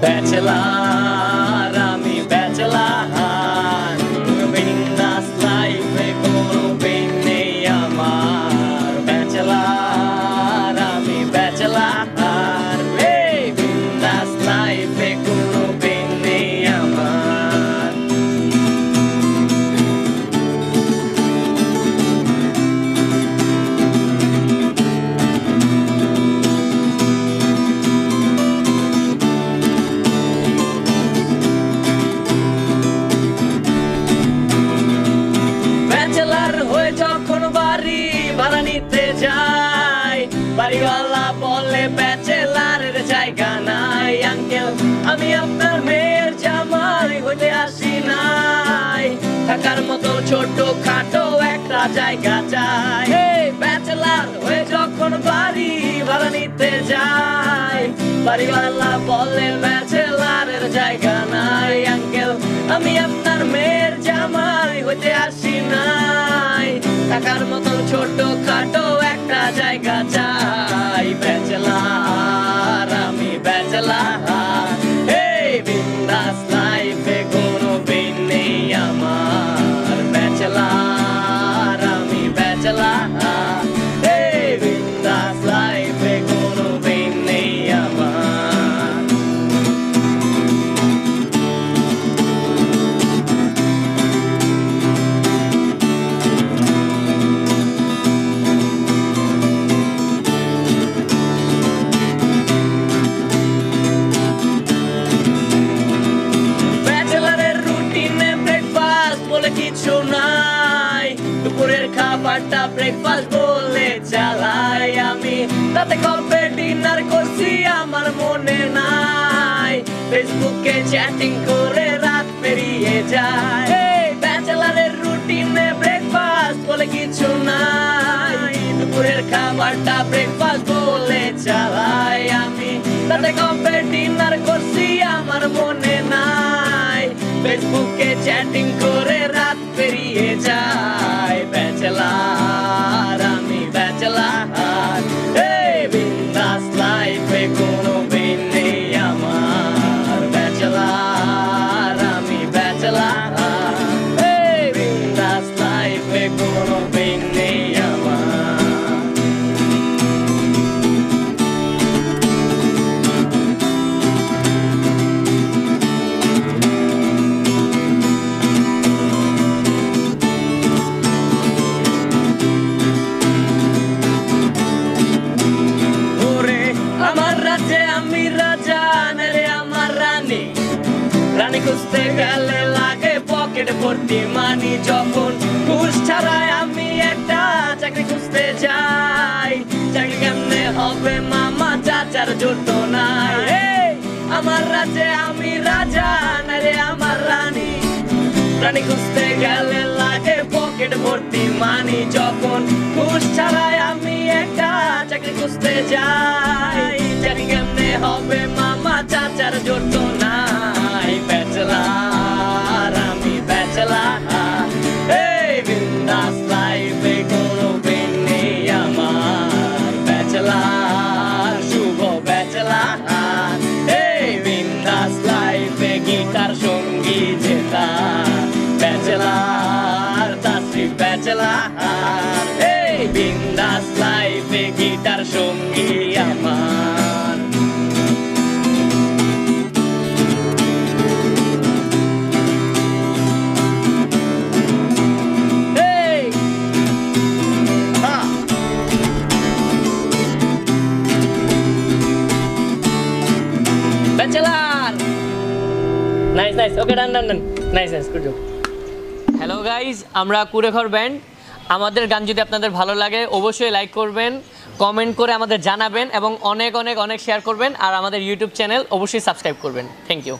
bachelor. নিতে যাই। বাড়িওয়ালা বলে, ব্যাচেলারের জায়গা নাই আঙ্কেল আমি আপনার মেয়ের জামাই, হইতে আসি নাই। থাকার মতো ছোট খাটো একটা জায়গা চাই। ব্যাচেলার হয়ে যখন বাড়ি ভাড়া নিতে যাই। বাড়িওয়ালা বলে, ব্যাচেলারের জায়গা নাই আঙ্কেল আমি আপনার মেয়ের জামাই, হইতে আসি নাই। থাকার মতন ছোট খাটো একটা জায়গা চাই। বেচলা আমি ব্যাচেলার। খাবারটা ব্রেকফাস্ট বলে চালাই আমি। তাতে কবে ডিনার করছি আমার মনে নাই। ফেসবুকে চ্যাটিং করে রাত পেরিয়ে যায়। ব্যাচেলারের রুটিনে ব্রেকফাস্ট বলে কিছু নাই। দুপুরের খাবারটা ব্রেকফাস্ট বলে চালাই আমি। তাতে কবে ডিনার করছি আমার মনে নাই। ফেসবুকে চ্যাটিং করে রাত পেরিয়ে যায়। রানী গেলে লাগে পকেট ভর্তি মানি। যখন ঘুষ ছাড়াই আমি একটা চাকরি খুঁজতে যাই চাকরি কেমনে হবে মামা চাচার জোট নাই। আমার রাজ্যে আমি রাজা নেরে আমার রানী। প্রাণী খুঁজতে গেলে লাগে পকেট ভর্তি মানি। যখন ঘুষ ছাড়াই আমি একটা চাকরি খুঁজতে যাই চাকরি কেমনে হবে মামা চাচার জোট বিন্দাস লাইফে গিটার সঙ্গী আমার! Ha! Bachelor nice nice okay done done done nice nice good hello guys আমরা কুড়েঘর ব্যান্ড আমাদের গান যদি আপনাদের ভালো লাগে, অবশ্যই লাইক করবেন কমেন্ট করে আমাদের জানাবেন এবং অনেক অনেক অনেক শেয়ার করবেন আর আমাদের ইউটিউব চ্যানেল অবশ্যই সাবস্ক্রাইব করবেন। Thank you